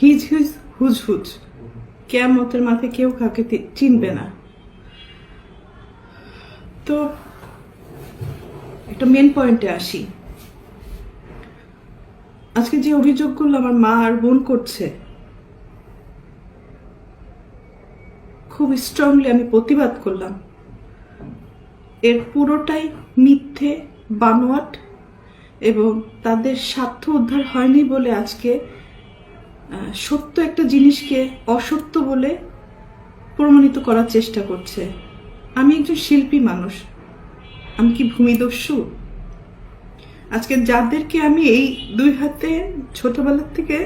His his whose whose কেয়ামতের মাঠে কেউ কাউকে চিনবে না। তো একটা মেন পয়েন্টে আসি। আজকে যে অভিযোগগুলো আমার মা আর বোন করছে, খুব স্ট্রংলি আমি প্রতিবাদ করলাম। এর পুরোটাই মিথ্যে, বানোয়াট, এবং তাদের স্বার্থ উদ্ধার হয়নি বলে আজকে সত্য একটা জিনিসকে অসত্য বলে প্রমাণিত করার চেষ্টা করছে। আমি একজন শিল্পী মানুষ। আমি কি ভূমিদস্যু? আজকে যাদেরকে আমি এই দুই হাতে ছোটবেলার থেকে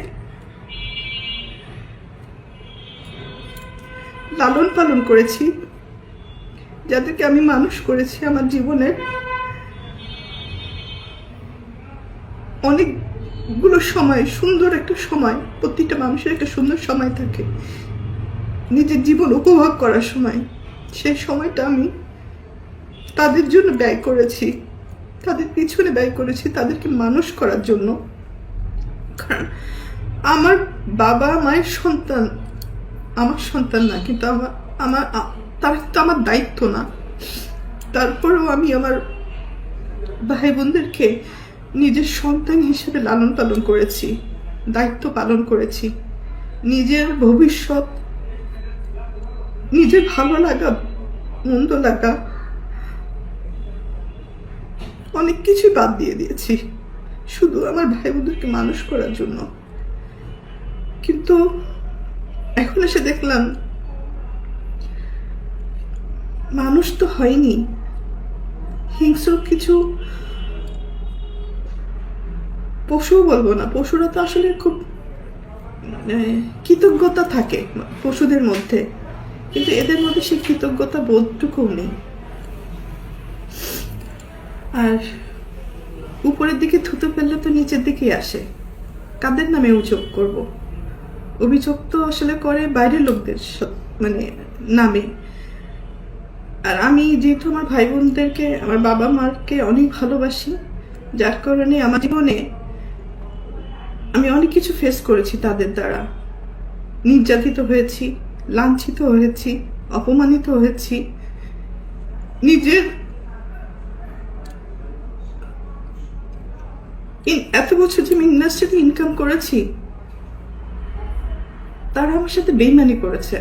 লালন পালন করেছি, যাদেরকে আমি মানুষ করেছি আমার জীবনের অনেকগুলো সময়, সুন্দর একটা সময়, প্রতিটা মানুষের একটা সুন্দর সময় থাকে। নিজের জীবন উপভোগ করার সময়। সেই সময়টা আমি তাদের জন্য ব্যয় করেছি, তাদের পিছনে ব্যয় করেছি, তাদেরকে মানুষ করার জন্য। কারণ আমার বাবা মায়ের সন্তান, আমার সন্তান না, কিন্তু আমার আমার, তারা তো আমার দায়িত্ব না। তারপরেও আমি আমার ভাই বোনদেরকে নিজের সন্তান হিসেবে লালন পালন করেছি, দায়িত্ব পালন করেছি। নিজের ভবিষ্যৎ, নিজের ভালো লাগা, মন্দ লাগা, অনেক কিছুই বাদ দিয়ে দিয়েছি। শুধু আমার ভাই বোনদেরকে মানুষ করার জন্য। কিন্তু এখন এসে দেখলাম, মানুষ তো হয়নি। হিংস্র কিছু পশুও বলব না পশুরা তো আসলে খুব আহ, কৃতজ্ঞতা থাকে পশুদের মধ্যে কিন্তু এদের মধ্যে সেই কৃতজ্ঞতা বোধটুকুও নেই। আর উপরের দিকে থুতু ফেললে তো নিচের দিকেই আসে কাদের নামে অভিযোগ করব? অভিযোগ তো আসলে করে বাইরের লোকদের মানে নামে। আর আমি যেহেতু আমার ভাই বোনদেরকে আমার বাবা মাকে অনেক ভালোবাসি যার কারণে আমার জীবনে আমি অনেক কিছু ফেস করেছি তাদের দ্বারা। নির্যাতিত হয়েছি, লাঞ্ছিত হয়েছি, অপমানিত হয়েছি। নিজের এত বছর যে আমি ইন্ডাস্ট্রিতে ইনকাম করেছি, তারা আমার সাথে বেইমানি করেছে।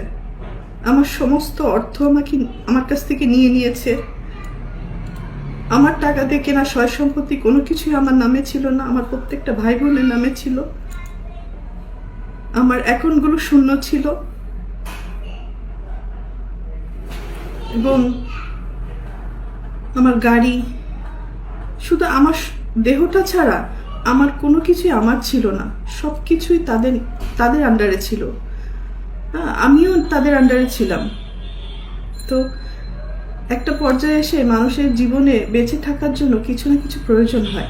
আমার সমস্ত অর্থ আমাকে আমার কাছ থেকে নিয়ে নিয়েছে। আমার টাকা দিয়ে কেনা সয় সম্পত্তি কোনো কিছুই আমার নামে ছিল না আমার প্রত্যেকটা ভাই বোনের নামে ছিল। আমার অ্যাকাউন্টগুলো শূন্য ছিল। এবং আমার গাড়ি শুধু আমার দেহটা ছাড়া আমার কোনো কিছুই আমার ছিল না সব কিছুই তাদের তাদের আন্ডারে ছিল। হ্যাঁ, আমিও তাদের আন্ডারে ছিলাম। তো একটা পর্যায়ে এসে মানুষের জীবনে বেঁচে থাকার জন্য কিছু না কিছু প্রয়োজন হয়।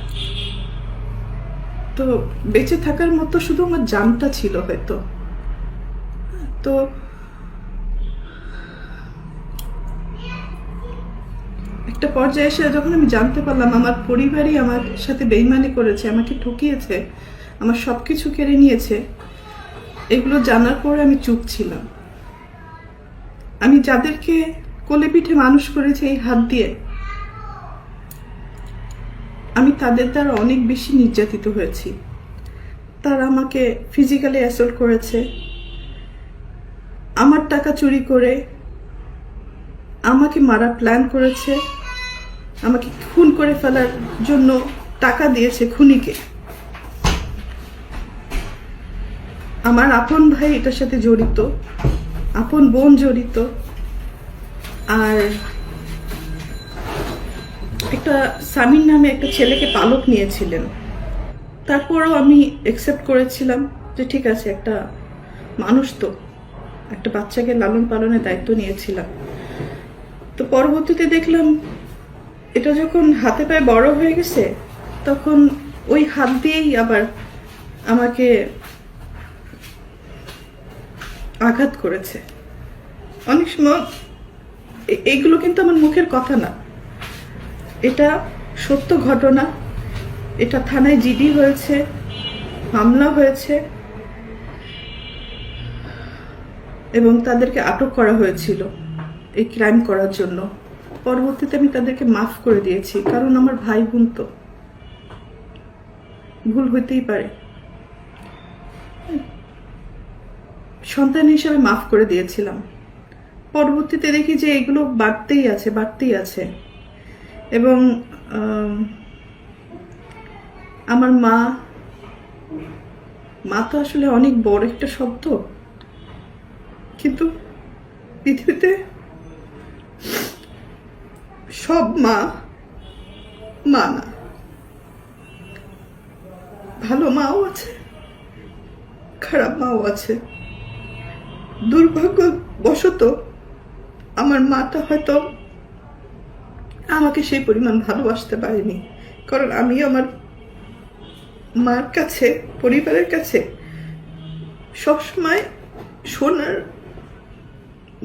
তো বেঁচে থাকার মতো শুধু আমার জানটা ছিল হয়তো। তো একটা পর্যায়ে এসে যখন আমি জানতে পারলাম, আমার পরিবারই আমার সাথে বেইমানি করেছে, আমাকে ঠকিয়েছে, আমার সব কিছু কেড়ে নিয়েছে, এগুলো জানার পরে আমি চুপ ছিলাম। আমি যাদেরকে কোলে পিঠে মানুষ করেছি এই হাত দিয়ে। আমি তাদের দ্বারা অনেক বেশি নির্যাতিত হয়েছি। তারা আমাকে ফিজিক্যালি অ্যাসল্ট করেছে। আমার টাকা চুরি করে আমাকে মারা প্ল্যান করেছে। আমাকে খুন করে ফেলার জন্য টাকা দিয়েছে খুনিকে। আমার আপন ভাই এটার সাথে জড়িত। আপন বোন জড়িত। আর একটা সামিন নামে একটা ছেলেকে পালক নিয়েছিলেন। তারপরও আমি একসেপ্ট করেছিলাম যে ঠিক আছে, একটা মানুষ তো, একটা বাচ্চাকে লালন পালনের দায়িত্ব নিয়েছিলাম। তো পরবর্তীতে দেখলাম, এটা যখন হাতে পায়ে বড় হয়ে গেছে, তখন ওই হাত দিয়েই আবার আমাকে আঘাত করেছে। অনেক সময় এইগুলো কিন্তু আমার মুখের কথা না। এটা সত্য ঘটনা। এটা থানায় জিডি হয়েছে, মামলা হয়েছে, এবং তাদেরকে আটক করা হয়েছিল এই ক্রাইম করার জন্য। পরবর্তীতে আমি তাদেরকে মাফ করে দিয়েছি, কারণ আমার ভাই বোন তো। ভুল হইতেই পারে। সন্তান হিসেবে মাফ করে দিয়েছিলাম। পরবর্তীতে দেখি যে এগুলো বাড়তেই আছে বাড়তেই আছে। এবং আমার মা মা তো আসলে অনেক বড় একটা শব্দ। কিন্তু পৃথিবীতে সব মা মা না। ভালো মাও আছে, খারাপ মাও আছে। দুর্ভাগ্যবশত আমার মাটা হয়তো আমাকে সেই পরিমাণ ভালোবাসতে পারেনি। কারণ আমি আমার মার কাছে, পরিবারের কাছে সবসময় সোনার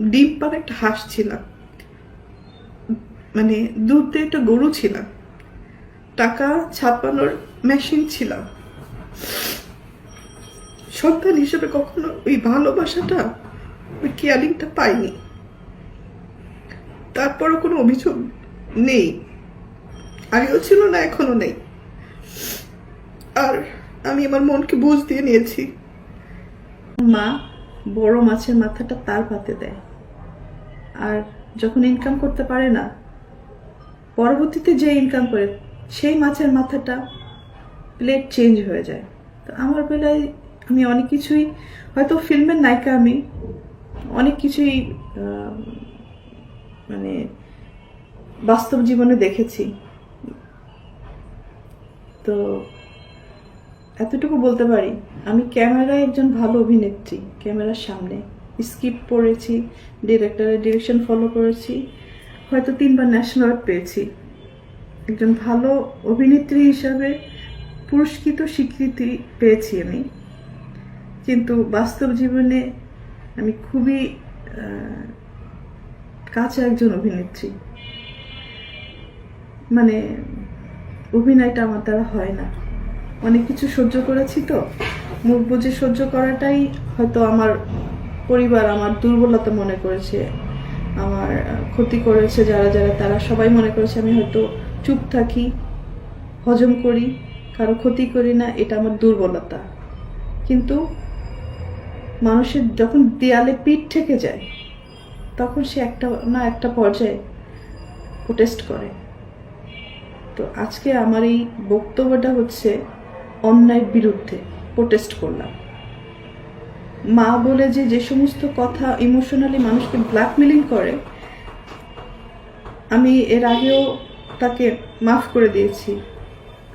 ডিম পার একটা হাঁস ছিলাম। মানে দুধ একটা গরু ছিলাম। টাকা ছাপানোর মেশিন ছিলাম। সন্তান হিসেবে কখনো ওই ভালোবাসাটা, ওই কেয়ারিংটা পাইনি। তারপরও কোনো অভিযোগ নেই। আগেও ছিল না, এখনও নেই। আর আমি আমার মনকে বুঝ দিয়ে নিয়েছি। মা বড় মাছের মাথাটা তার পাতে দেয়। আর যখন ইনকাম করতে পারে না, পরবর্তীতে যে ইনকাম করে, সেই মাছের মাথাটা প্লেট চেঞ্জ হয়ে যায়। তো আমার বেলায় আমি অনেক কিছুই, হয়তো ফিল্মের নায়িকা আমি, অনেক কিছুই মানে বাস্তব জীবনে দেখেছি। তো এতটুকু বলতে পারি, আমি ক্যামেরায় একজন ভালো অভিনেত্রী, ক্যামেরার সামনে। স্ক্রিপ্ট পড়েছি ডিরেক্টরের ডিরেকশন ফলো করেছি, হয়তো তিনবার ন্যাশনাল পেয়েছি। একজন ভালো অভিনেত্রী হিসাবে পুরস্কৃত স্বীকৃতি পেয়েছি আমি। কিন্তু বাস্তব জীবনে আমি খুবই কাঁচা একজন অভিনেত্রী। মানে অভিনয়টা আমার দ্বারা হয় না। অনেক কিছু সহ্য করেছি তো। মুখ বুঝে সহ্য করাটাই হয়তো আমার পরিবার আমার দুর্বলতা মনে করেছে। আমার ক্ষতি করেছে যারা যারা, তারা সবাই মনে করেছে আমি হয়তো চুপ থাকি, হজম করি, কারও ক্ষতি করি না, এটা আমার দুর্বলতা। কিন্তু মানুষের যখন দেয়ালে পিঠ থেকে যায় তখন সে একটা, না, একটা পর্যায়ে প্রোটেস্ট করে। তো আজকে আমার এই বক্তব্যটা হচ্ছে অন্যায়ের বিরুদ্ধে প্রোটেস্ট করলাম। মা বলে যে যে সমস্ত কথা ইমোশনালি মানুষকে ব্ল্যাকমেলিং করে, আমি এর আগেও তাকে মাফ করে দিয়েছি।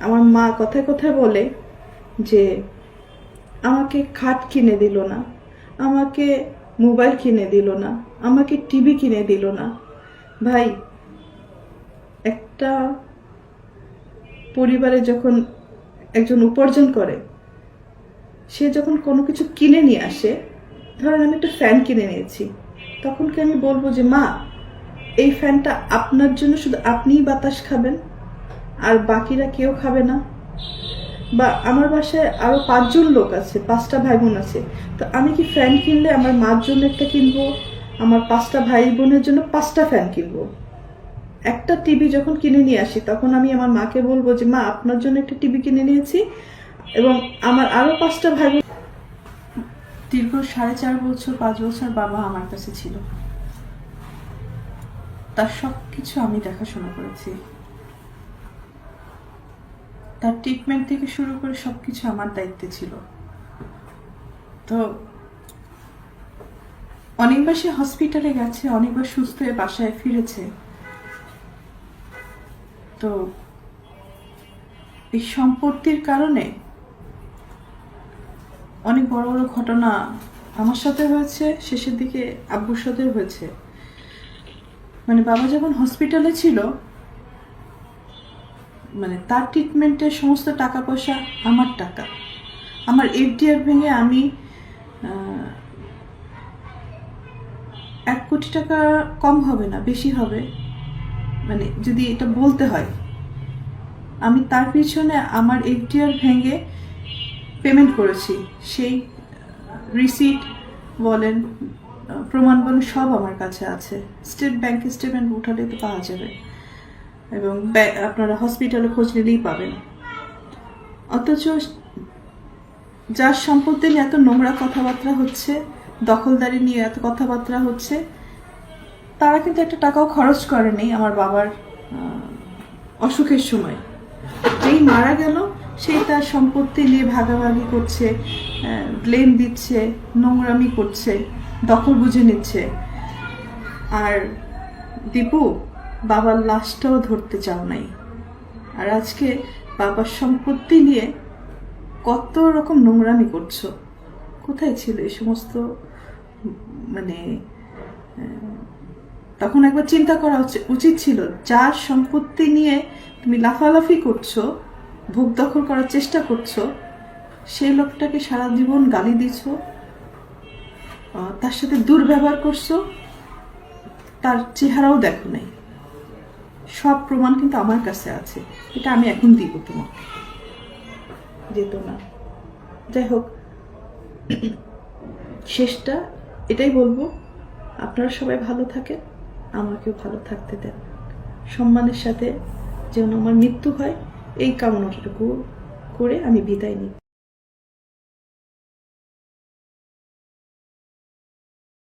আমার মা কথায় কথায় বলে যে, আমাকে খাট কিনে দিল না। আমাকে মোবাইল কিনে দিল না, আমাকে টিভি কিনে দিল না। ভাই, একটা পরিবারে যখন একজন উপার্জন করে, সে যখন কোনো কিছু কিনে নিয়ে আসে, ধরেন আমি একটা ফ্যান কিনে নিয়েছি, তখন কি আমি বলব যে, মা, এই ফ্যানটা আপনার জন্য শুধু আপনিই বাতাস খাবেন, আর বাকিরা কেউ খাবে না? বা আমার বাসায় আরও পাঁচজন লোক আছে, পাঁচটা ভাই বোন আছে। তো আমি কি ফ্যান কিনলে আমার মার জন্য একটা কিনবো? আমার পাঁচটা ভাই বোনের জন্য পাঁচটা ফ্যান কিনবো? একটা টিভি যখন কিনে নিয়ে আসি, তখন আমি আমার মাকে বলব যে, মা, আপনার জন্য একটা টিভি কিনে নিয়েছি এবং আমার আরও পাঁচটা ভাই দীর্ঘ সাড়ে চার বছর, পাঁচ বছর বাবা আমার কাছে ছিল। তার সব কিছু আমি দেখাশোনা করেছি। তার ট্রিটমেন্ট থেকে শুরু করে সবকিছু আমার দায়িত্বে ছিল। তো অনেকবার সে হসপিটালে গেছে অনেকবার সুস্থ হয়ে বাসায় ফিরেছে। তো এই সম্পত্তির কারণে অনেক বড় বড় ঘটনা আমার সাথে হয়েছে, শেষের দিকে আব্বুর সাথেও হয়েছে। মানে বাবা যখন হসপিটালে ছিল মানে তার ট্রিটমেন্টের সমস্ত টাকা পয়সা আমার টাকা। আমার এফডিআর ভেঙে আমি এক কোটি টাকা কম হবে না, বেশি হবে। মানে যদি এটা বলতে হয়, আমি তার পিছনে আমার এফডিআর ভেঙে পেমেন্ট করেছি। সেই রিসিট বলেন প্রমাণ বলেন সব আমার কাছে আছে। স্টেট ব্যাংক স্টেটমেন্ট উঠালে তো পাওয়া যাবে। এবং আপনারা হসপিটালে খোঁজ নিলেই পাবেন। অথচ যার সম্পত্তি নিয়ে এত নোংরা কথাবার্তা হচ্ছে, দখলদারি নিয়ে এত কথাবার্তা হচ্ছে, তারা কিন্তু একটা টাকাও খরচ করেনি আমার বাবার অসুখের সময়। যেই মারা গেল, সেই তার সম্পত্তি নিয়ে ভাগাভাগি করছে ব্লেম দিচ্ছে, নোংরামি করছে, দখল বুঝে নিচ্ছে। আর দীপু বাবার লাশটাও ধরতে চাও নাই। আর আজকে বাবার সম্পত্তি নিয়ে কত রকম নোংরামি করছ। কোথায় ছিল এই সমস্ত মানে তখন একবার চিন্তা করা উচি- উচিত ছিল, যার সম্পত্তি নিয়ে তুমি লাফালাফি করছ, ভোগ দখল করার চেষ্টা করছ সেই লোকটাকে সারা জীবন গালি দিছ তার সাথে দুর্ব্যবহার করছ, তার চেহারাও দেখো নাই। সব প্রমাণ কিন্তু আমার কাছে আছে। এটা আমি এখন দিব তোমাকে। যেত না। যাই হোক, শেষটা এটাই বলব। আপনারা সবাই ভালো থাকেন, আমাকেও ভালো থাকতে দেন। সম্মানের সাথে যেন আমার মৃত্যু হয়, এই কামনাটুকু করে আমি বিদায় নিই